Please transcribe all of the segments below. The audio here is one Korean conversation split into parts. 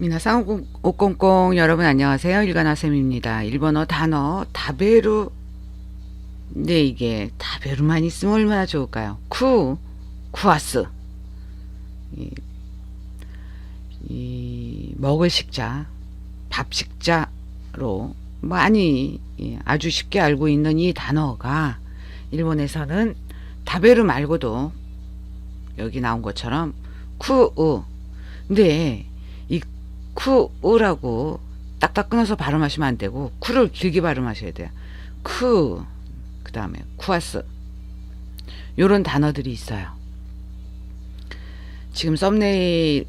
미나상 오꽁꽁 여러분 안녕하세요. 일간화쌤입니다. 일본어 단어 다베루 네 이게 다베루만 있으면 얼마나 좋을까요? 쿠 쿠아스 이, 이 먹을 식자 밥 식자로 많이 예, 아주 쉽게 알고 있는 이 단어가 일본에서는 다베루 말고도 여기 나온 것처럼 쿠우 근데 이 쿠우라고 딱딱 끊어서 발음하시면 안 되고 쿠를 길게 발음하셔야 돼요. 쿠 그 다음에 쿠아스 요런 단어들이 있어요. 지금 썸네일로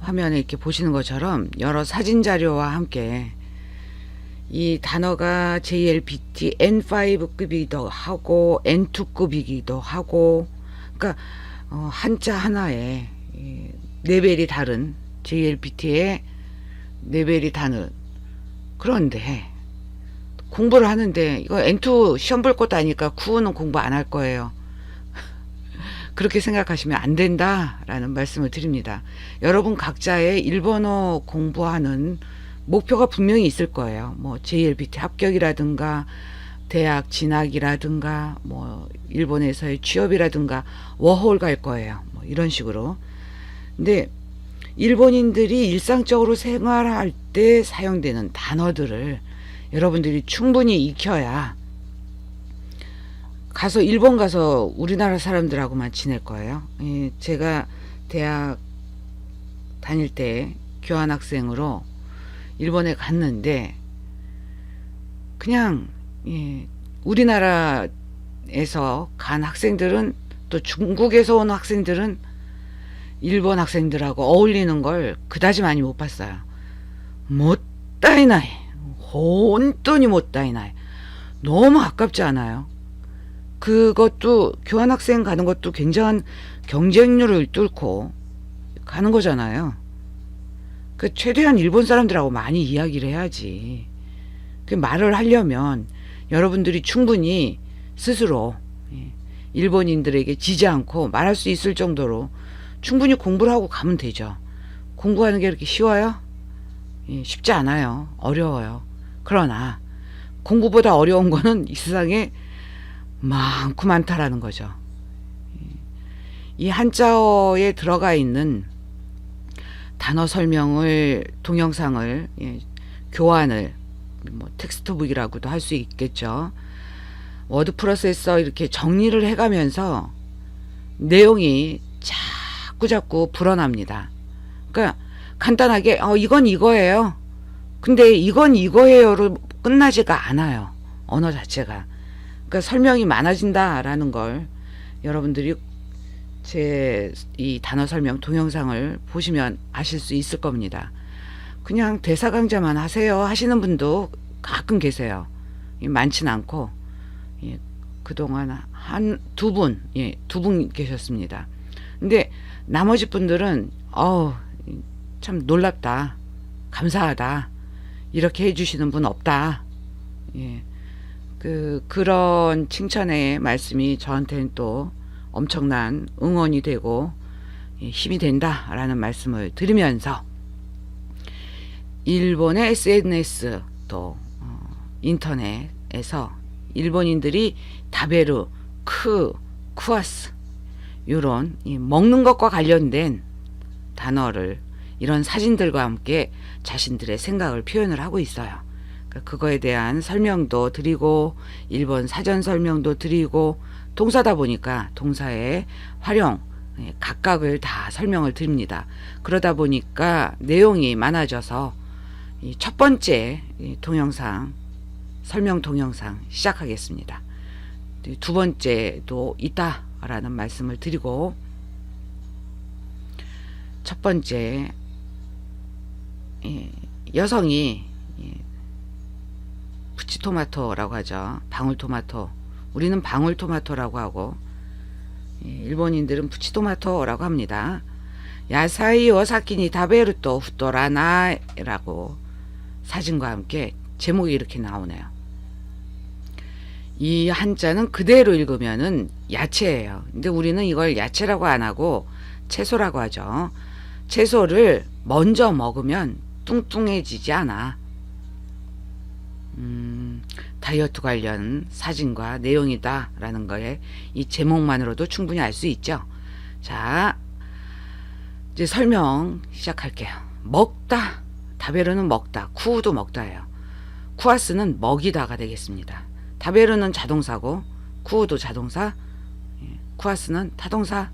화면에 이렇게 보시는 것처럼 여러 사진 자료와 함께 이 단어가 JLBT N5급이기도 하고 N2급이기도 하고 그러니까 어, 한자 하나에 이 레벨이 다른 JLBT의 레벨이 다른 그런데 공부를 하는데 이거 N2 시험 볼 것도 아니까 9는 공부 안 할 거예요. 그렇게 생각하시면 안 된다라는 말씀을 드립니다. 여러분 각자의 일본어 공부하는 목표가 분명히 있을 거예요. 뭐 JLBT 합격이라든가 대학 진학이라든가 뭐 일본에서의 취업이라든가 워홀 갈 거예요. 뭐 이런 식으로. 근데 일본인들이 일상적으로 생활할 때 사용되는 단어들을 여러분들이 충분히 익혀야 가서 일본 가서 우리나라 사람들하고만 지낼 거예요. 예, 제가 대학 다닐 때 교환학생으로 일본에 갔는데 그냥 예, 우리나라에서 간 학생들은 또 중국에서 온 학생들은 일본 학생들하고 어울리는 걸 그다지 많이 못 봤어요. 못다이 나이 혼돈이 못다이 나이 너무 아깝지 않아요? 그것도 교환학생 가는 것도 굉장한 경쟁률을 뚫고 가는 거잖아요. 그 최대한 일본 사람들하고 많이 이야기를 해야지. 그 말을 하려면 여러분들이 충분히 스스로 예, 일본인들에게 지지 않고 말할 수 있을 정도로 충분히 공부를 하고 가면 되죠. 공부하는 게 이렇게 쉬워요? 예, 쉽지 않아요. 어려워요. 그러나 공부보다 어려운 거는 이 세상에 많고 많다라는 거죠. 예, 이 한자어에 들어가 있는 단어 설명을 동영상을 예, 교환을 뭐 텍스트북이라고도 할 수 있겠죠. 워드 프로세서 이렇게 정리를 해가면서 내용이 자꾸 자꾸 불어납니다. 그러니까 간단하게 어 이건 이거예요. 근데 이건 이거예요로 끝나지가 않아요. 언어 자체가. 그러니까 설명이 많아진다라는 걸 여러분들이 제 이 단어 설명 동영상을 보시면 아실 수 있을 겁니다. 그냥 대사 강좌만 하세요 하시는 분도 가끔 계세요. 많진 않고 예, 그동안 한 두 분, 예, 두 분 계셨습니다. 근데 나머지 분들은 어우 참 놀랍다. 감사하다. 이렇게 해 주시는 분 없다. 예. 그 그런 칭찬의 말씀이 저한테는 또 엄청난 응원이 되고 예, 힘이 된다라는 말씀을 드리면서 일본의 SNS 또 어, 인터넷에서 일본인들이 다베르, 크, 쿠아스 이런 먹는 것과 관련된 단어를 이런 사진들과 함께 자신들의 생각을 표현을 하고 있어요. 그러니까 그거에 대한 설명도 드리고 일본 사전 설명도 드리고 동사다 보니까 동사의 활용 예, 각각을 다 설명을 드립니다. 그러다 보니까 내용이 많아져서 첫 번째 동영상 설명 동영상 시작하겠습니다. 두 번째도 있다 라는 말씀을 드리고 첫 번째 여성이 부치토마토라고 하죠. 방울토마토. 우리는 방울토마토라고 하고 일본인들은 부치토마토라고 합니다. 야사이 오사키니 다베르토 후토라나라고 사진과 함께 제목이 이렇게 나오네요. 이 한자는 그대로 읽으면은 야채예요. 근데 우리는 이걸 야채라고 안 하고 채소라고 하죠. 채소를 먼저 먹으면 뚱뚱해지지 않아. 음, 다이어트 관련 사진과 내용이다 라는 거에 이 제목만으로도 충분히 알 수 있죠. 자, 이제 설명 시작할게요. 먹다. 다베르는 먹다. 쿠도 먹다예요. 쿠아스는 먹이다가 되겠습니다. 다베르는 자동사고 쿠도 자동사, 예, 쿠아스는 타동사,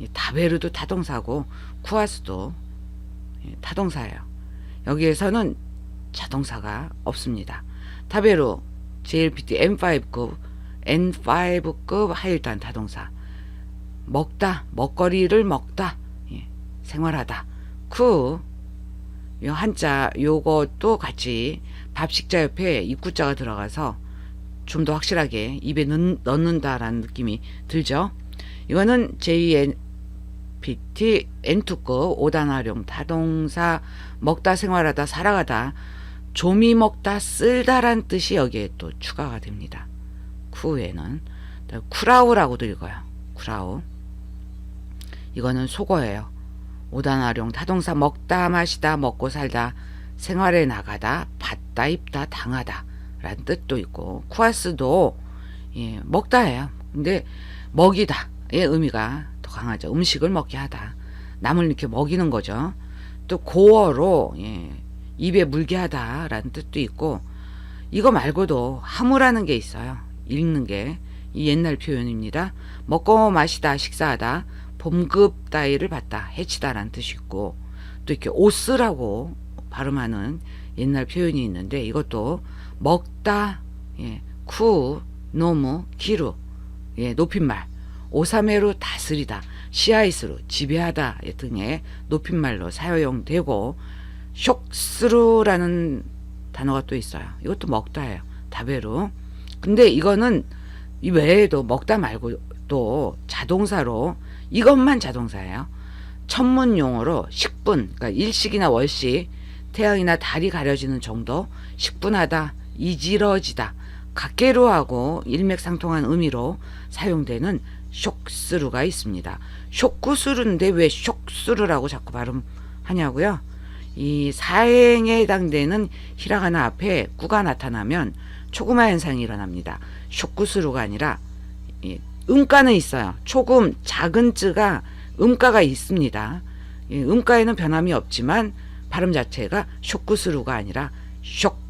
예, 다베르도 타동사고 쿠아스도 예, 타동사예요. 여기에서는 자동사가 없습니다. 다베르 JLPT M5급 N5급 하일단 타동사 먹다 먹거리를 먹다 예, 생활하다 쿠 요 한자 요것도 같이 밥식자 옆에 입구자가 들어가서 좀 더 확실하게 입에 넣, 넣는다라는 느낌이 들죠. 이거는 JNPT N2급 오단활용 타동사 먹다 생활하다 살아가다 조미 먹다 쓸다란 뜻이 여기에 또 추가가 됩니다. 쿠에는 쿠라우라고도 읽어요. 쿠라우. 이거는 속어예요. 오단활용 타동사 먹다 마시다 먹고 살다 생활에 나가다 받다 입다 당하다 라는 뜻도 있고 쿠아스도 예, 먹다예요. 근데 먹이다의 의미가 더 강하죠. 음식을 먹게 하다. 남을 이렇게 먹이는 거죠. 또 고어로 예, 입에 물게 하다라는 뜻도 있고 이거 말고도 하무라는 게 있어요. 읽는 게 이 옛날 표현입니다. 먹고 마시다 식사하다 봄급 따위를 받다 해치다라는 뜻이 있고 또 이렇게 오스라고 발음하는 옛날 표현이 있는데 이것도 먹다 예, 쿠 노무 기루 예, 높임말 오사메로 다스리다 시아이스로 지배하다 등의 높임말로 사용되고 쇽스루라는 단어가 또 있어요. 이것도 먹다예요. 다베루. 근데 이거는 이 외에도 먹다 말고 또 자동사로 이것만 자동사예요. 천문 용어로 식분, 그러니까 일식이나 월식, 태양이나 달이 가려지는 정도, 식분하다, 이지러지다, 각계로하고 일맥상통한 의미로 사용되는 쇽스루가 있습니다. 쇼쿠스루인데 왜 쇽스루라고 자꾸 발음하냐고요? 이 사행에 해당되는 히라가나 앞에 구가 나타나면 초금화 현상이 일어납니다. 쇼쿠스루가 아니라 이 음가는 있어요. 초금 작은 쯔가 음가가 있습니다. 이 음가에는 변함이 없지만 발음 자체가 쇼쿠스루가 아니라 쇽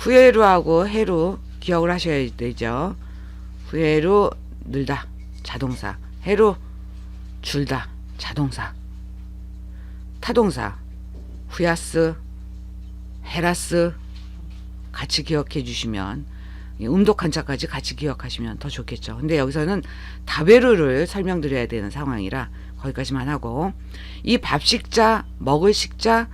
음. 후회루하고 해루 기억을 하셔야 되죠. 후회루 늘다, 자동사. 해루 줄다, 자동사. 타동사. 후야스, 헤라스 같이 기억해 주시면 이 음독 한자까지 같이 기억하시면 더 좋겠죠. 근데 여기서는 다베르를 설명드려야 되는 상황이라 거기까지만 하고 이 밥식자, 먹을 식자,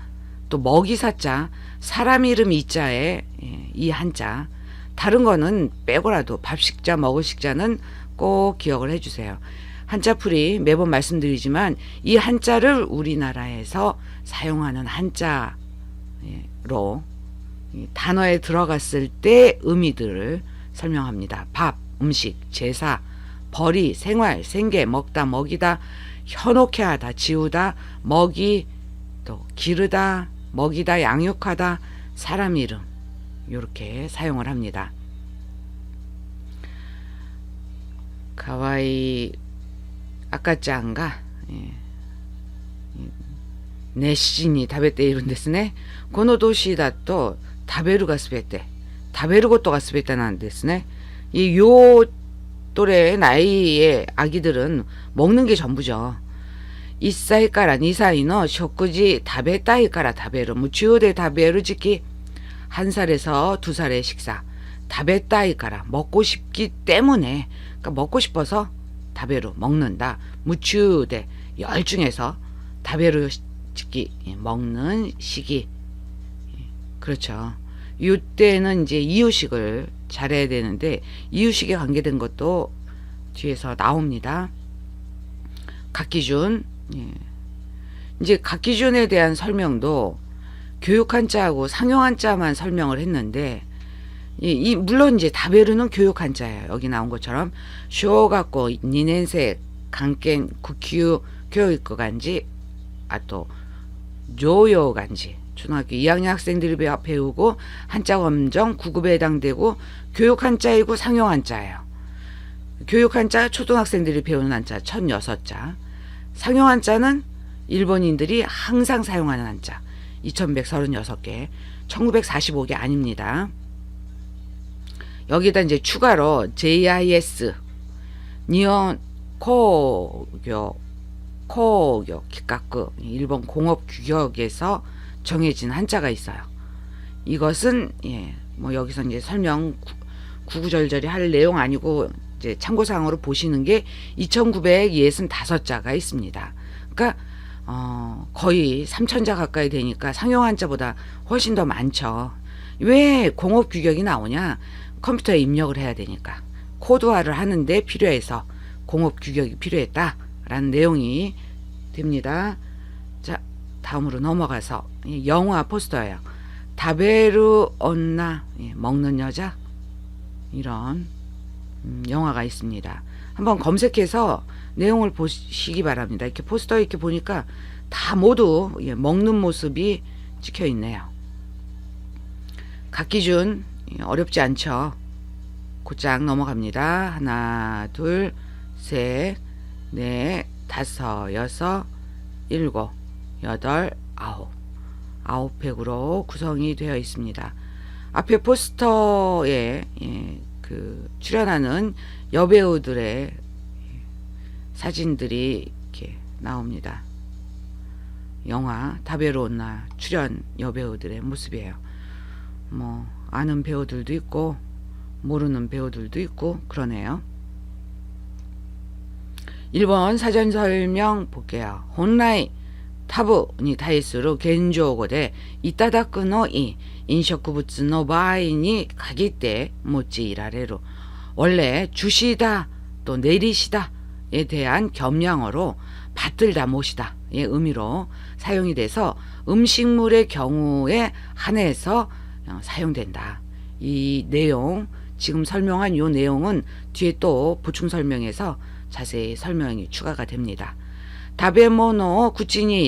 또 먹이사자, 사람 이름 이자에 예, 이 한자 다른 거는 빼고라도 밥식자, 먹을 식자는 꼭 기억을 해주세요. 한자풀이 매번 말씀드리지만 이 한자를 우리나라에서 사용하는 한자로 이 단어에 들어갔을 때 의미들을 설명합니다. 밥, 음식, 제사, 벌이, 생활, 생계, 먹다, 먹이다, 현혹해 하다, 지우다, 먹이, 또 기르다, 먹이다, 양육하다, 사람 이름 이렇게 사용을 합니다. 가와이 아까짱가 예. 熱心に食べているんですね。この年だと食べるがすべて、食べることがすべてなんですね. 이 요 또래 나이의 아기들은 먹는 게 전부죠. 1歳から2歳の食事食べたいから食べる夢中で食べる時期 한 살에서 두 살의 식사 食べたいから 먹고 싶기 때문에 그러니까 먹고 싶어서 食べる 먹는다 夢中で 열 중에서 다베르 시기 예, 먹는 시기 예, 그렇죠. 이때는 이제 이유식을 잘해야 되는데 이유식에 관계된 것도 뒤에서 나옵니다. 각기준 예. 이제 각 기준에 대한 설명도 교육 한자하고 상용 한자만 설명을 했는데 이, 이 물론 이제 다베르는 교육 한자예요. 여기 나온 것처럼 쇼갖고 니넨세 강깬 국큐 교육과 간지 아또 조요 간지 초등학교 2학년 학생들이 배- 배우고 한자 검정 9급에 해당되고 교육 한자이고 상용 한자예요. 교육 한자 초등학생들이 배우는 한자 1006자. 상용 한자는 일본인들이 항상 사용하는 한자 2136개. 1945개 아닙니다. 여기다 이제 추가로 JIS 니온 코교 코교 기가크 일본 공업 규격에서 정해진 한자가 있어요. 이것은 예, 뭐 여기서 이제 설명 구- 구구절절히 할 내용 아니고 이제 참고사항으로 보시는 게 2,965자가 있습니다. 그러니까 어, 거의 3,000자 가까이 되니까 상용 한자보다 훨씬 더 많죠. 왜 공업 규격이 나오냐? 컴퓨터에 입력을 해야 되니까 코드화를 하는데 필요해서 공업 규격이 필요했다라는 내용이 됩니다. 자, 다음으로 넘어가서 이 영화 포스터예요. 다베르 언나 예, 먹는 여자 이런 음, 영화가 있습니다. 한번 검색해서 내용을 보시기 바랍니다. 이렇게 포스터 이렇게 보니까 다 모두 예, 먹는 모습이 찍혀 있네요. 각 기준 예, 어렵지 않죠. 곧장 넘어갑니다. 하나, 둘, 셋, 넷, 다섯, 여섯, 일곱, 여덟, 아홉. 아홉 팩으로 구성이 되어 있습니다. 앞에 포스터에 예, 그 출연하는 여배우들의 예, 사진들이 이렇게 나옵니다. 영화 다베로나 출연 여배우들의 모습이에요. 뭐 아는 배우들도 있고 모르는 배우들도 있고 그러네요. 1번 사전 설명 볼게요. 혼라이 타부に対する現状語でいただくのい飲食物の場合に限って用いられる 원래 주시다 또 내리시다에 대한 겸양어로 받들다 모시다의 의미로 사용이 돼서 음식물의 경우에 한해서 어, 사용된다. 이 내용 지금 설명한 이 내용은 뒤에 또 보충 설명에서 자세히 설명이 추가가 됩니다. 다베모노 구찌니